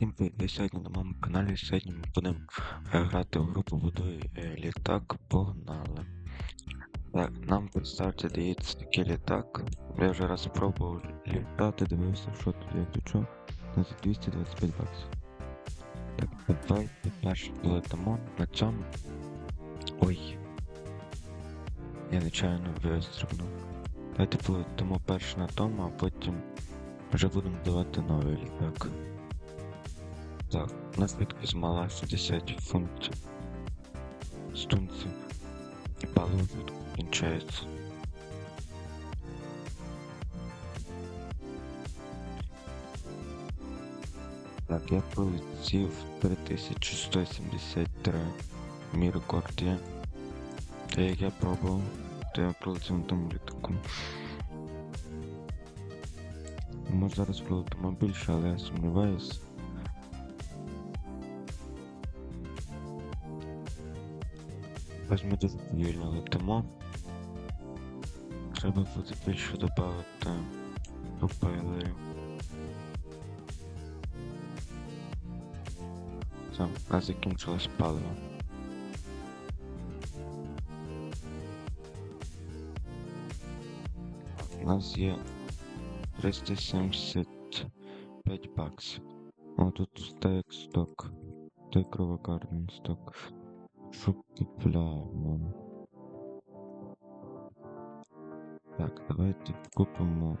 Всім привіт, сьогодні на моєму каналі. Сьогодні ми будемо е, грати в групу будує е, літак. Погнали. Так, нам по старті дається такий літак. Я вже раз пробував літати, дивився, що тут до чого. На 225 баксів. Так, давайте перше полетимо на цьому. Ой. Я нечайно вистрибнув. Давайте полетимо перше на тому, а потім вже будемо давати новий літак. Так, у нас швидкість 60 фунтів. Стунців. І паливо кінчається. Так, я полетів 3173. Мій рекорд є. Та як я пробував, то я пролетів на тому літаку. Може зараз пролетимо більше, але я сумніваюся. Ось ми дуже повільно летимо. Треба буде більше додати. Все, у нас закінчилось паливо. У нас є 375 баксів. О, тут стейк сток. Стейк кровокарний сток. Що купляємо? Так, давайте купимо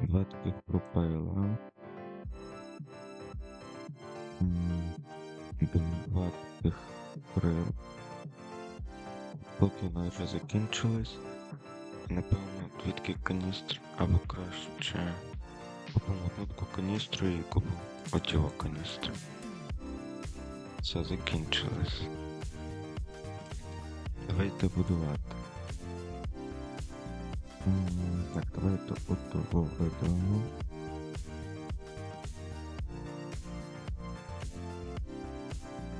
два таких пропайла. Два таких крил. Поки вона вже закінчилась. Напевно, дві такі каністри, або краще купимо одну каністру і купимо отього каністру. Все закінчилось. Давайте будувати. Так, давайте отого видалимо.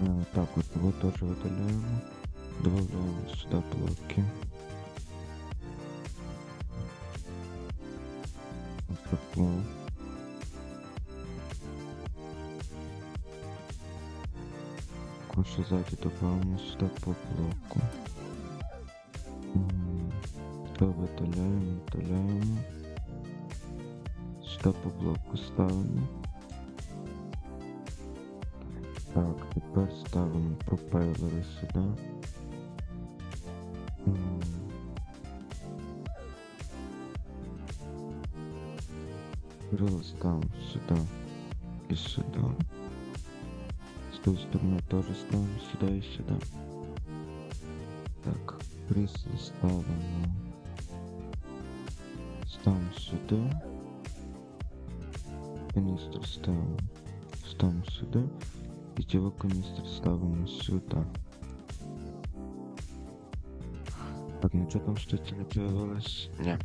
Е, Так, от його теж видаляємо. Добавляємо сюди блоки. Отаку. Також ззаді добавимо сюди по блоку. М, То видаляємо, видаляємо. Сюди по блоку ставимо. Так, тепер ставимо пропелери сюди. Крила ставимо сюди і сюди. С той стороны тоже ставим сюда и сюда. Так, кресло ставим. Ставим сюда. Канистр ставим. Ставим сюда. Питьевой канистр ставим сюда. Так, нічого там штуці не появилось? Ні.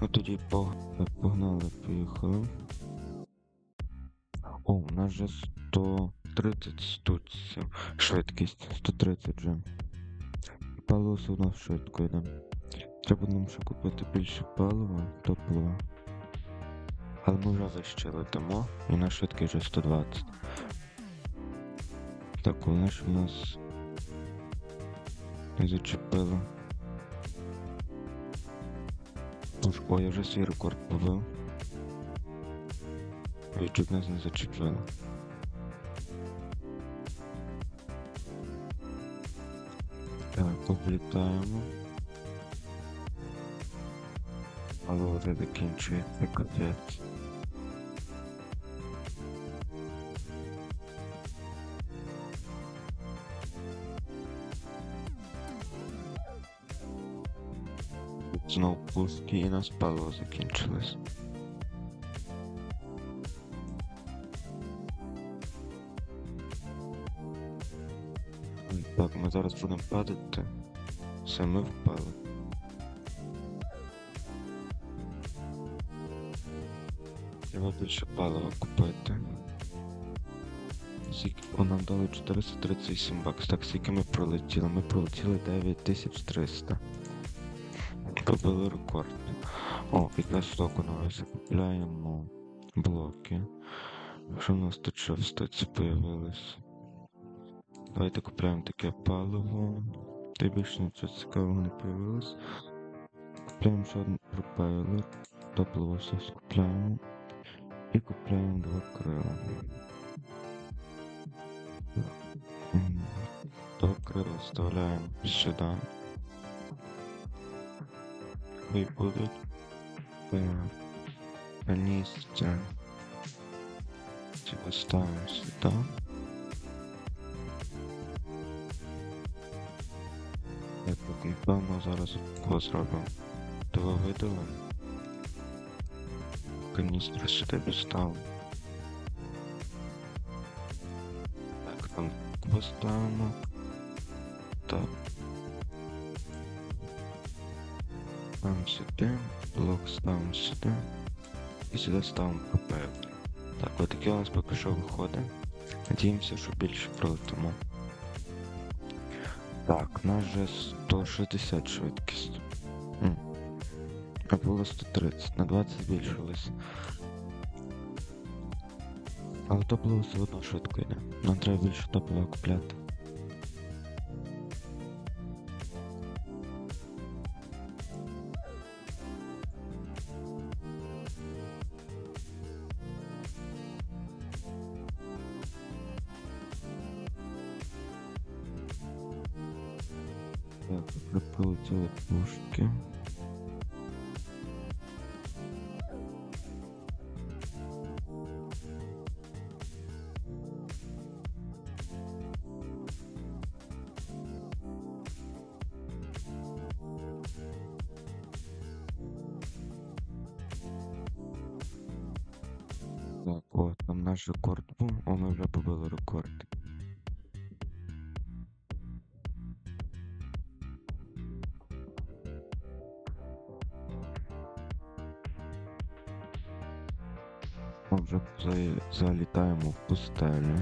Ну тоді пог... погнали, поїхали. О, у нас же 130 стуців. Швидкість 130 же. Паливо все одно швидко йде. Треба нам ще купити більше палива, топлива. Але ми вже вище летимо, і на швидкість вже 120. Так, вони ж у нас не зачепили. Уж, ой, я вже свій рекорд побив. Чуть нас не зачепило. Так, облітаємо. Але вже закінчується капець. Знов пустки і нас паливо закінчилось. Ой, зараз будемо падати. Все, ми впали. Треба більше палива купити. Скільки нам дали 437 бакс. Так, скільки ми пролетіли? Ми пролетіли 9300. Побили рекорд. О, якраз стоку нове закупляємо. блоки. Що в нас тут стаці появилось? Давайте купляємо таке паливо. Та більше нічого цікавого не появилось. Купляємо ще один пропелер. Топливо все скупляємо. І купляємо два крила. Два крила вставляємо сюди. І будуть каністри. Ці ставимо сюди. Напевно, зараз його зробимо. Того видалимо. Каністру сюди поставимо. Так, там поставимо. Так. Ставимо сюди, блок ставимо сюди. І сюди ставимо пропелер. Так, от таке у нас поки що виходить. Надіємося, що більше пролетимо. Так, у нас же 160 швидкість. А було 130, на 20 збільшилось. Але топливо все одно швидко йде. Нам треба більше топлива купляти. Там наш рекорд був, о, ми вже побили рекорд. Ми вже залітаємо в пустелю.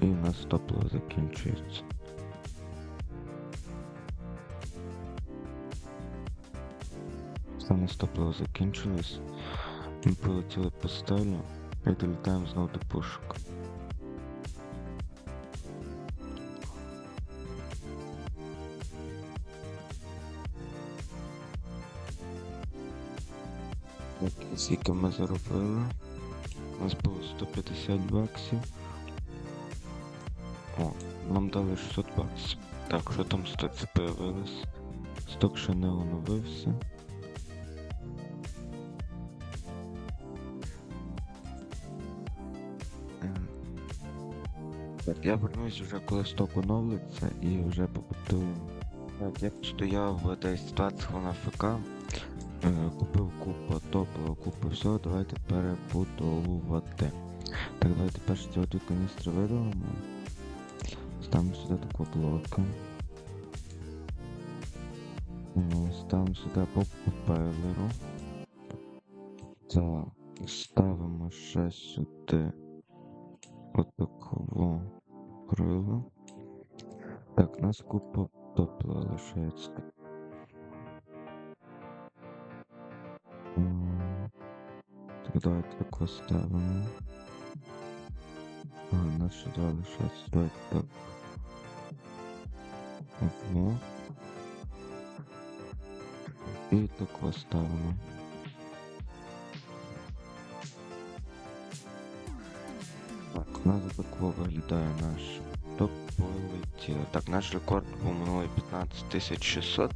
І у нас топливо закінчується. У топливо закінчилось. Ми полетіли в пустелю і долітаємо знову до пушок. Скільки ми заробили? У нас було 150 баксів. О, нам дали 600 баксів. Так, що там стоці появилось? Сток ще не оновився. Я вернусь вже коли сток оновлиться і вже побудуємо. Так, я стояв десь 20 хвилин ФК. Е, Купив купу топлива, купу всього, давайте перебудовувати. Так, давайте перше ці отут каністри видалимо. Ставимо сюди таку блоку. О, Ставимо сюди по пропелеру. Так, ставимо ще сюди отаково крило. Так, нас купа топлива лишається. Так, давайте так поставимо. А, нас ще два лишається. Давайте так. Ого. І так поставимо. Так, у нас такого виглядає наш топ полетіло. Так, наш рекорд був минулий 15600.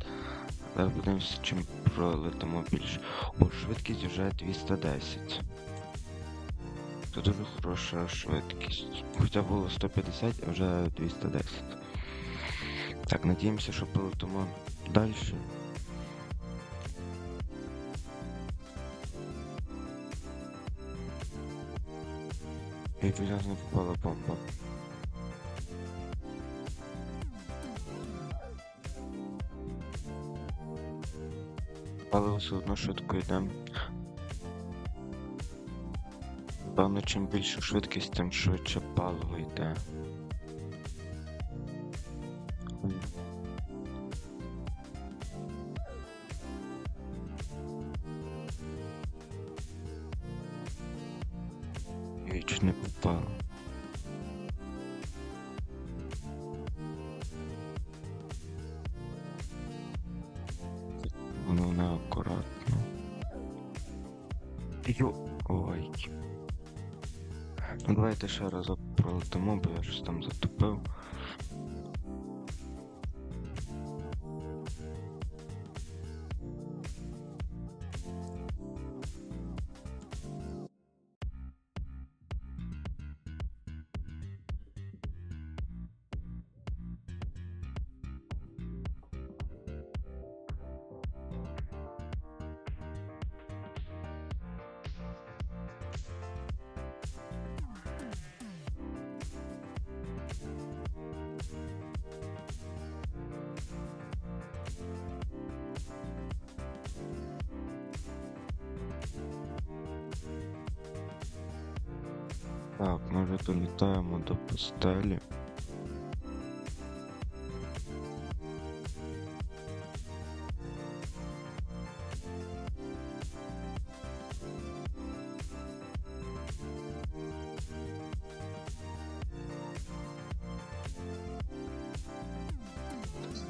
Зараз подивимося, чим пролетимо більше. О, швидкість вже 210. Це дуже хороша швидкість. Хоча було 150, а вже 210. Так, надіємося, що полетимо далі. І не попала бомба. Але все одно швидко йдемо. Певно, чим більша швидкість, тим швидше паливо йде. Чуть не попало. Воно неаккуратно. Йо. Ой. Ну давайте ще разок пролетимо, бо я щось там затупив. Так, ми вже долітаємо до постелі.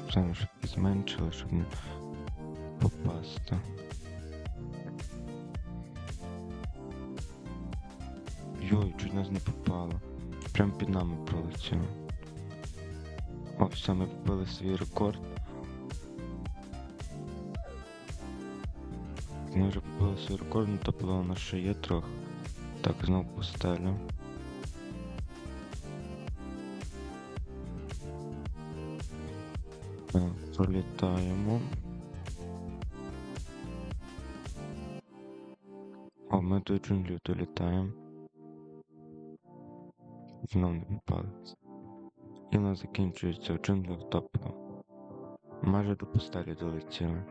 Вже зменшили, щоб не попасти. Йой, чуть нас не попало. Прям під нами пролетіло. О, все, ми побили свій рекорд. Ми вже побили свій рекорд, ну то було у нас ще є трохи. Так, знов постелю. Пролітаємо. О, ми до джунглів долітаємо. Знов не попали. І в нас закінчується в джунглях топливо. Майже до постелі долетіли.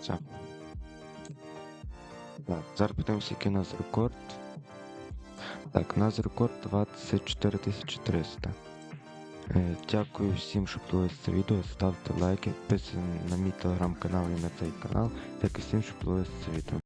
Все. Так, зараз подивимося, який у нас рекорд. Так, у нас рекорд 24 300. Е, Дякую всім, що подивилися це відео. Ставте лайки, підписуйтесь на мій телеграм-канал і на цей канал. Дякую всім, що подивилися це відео.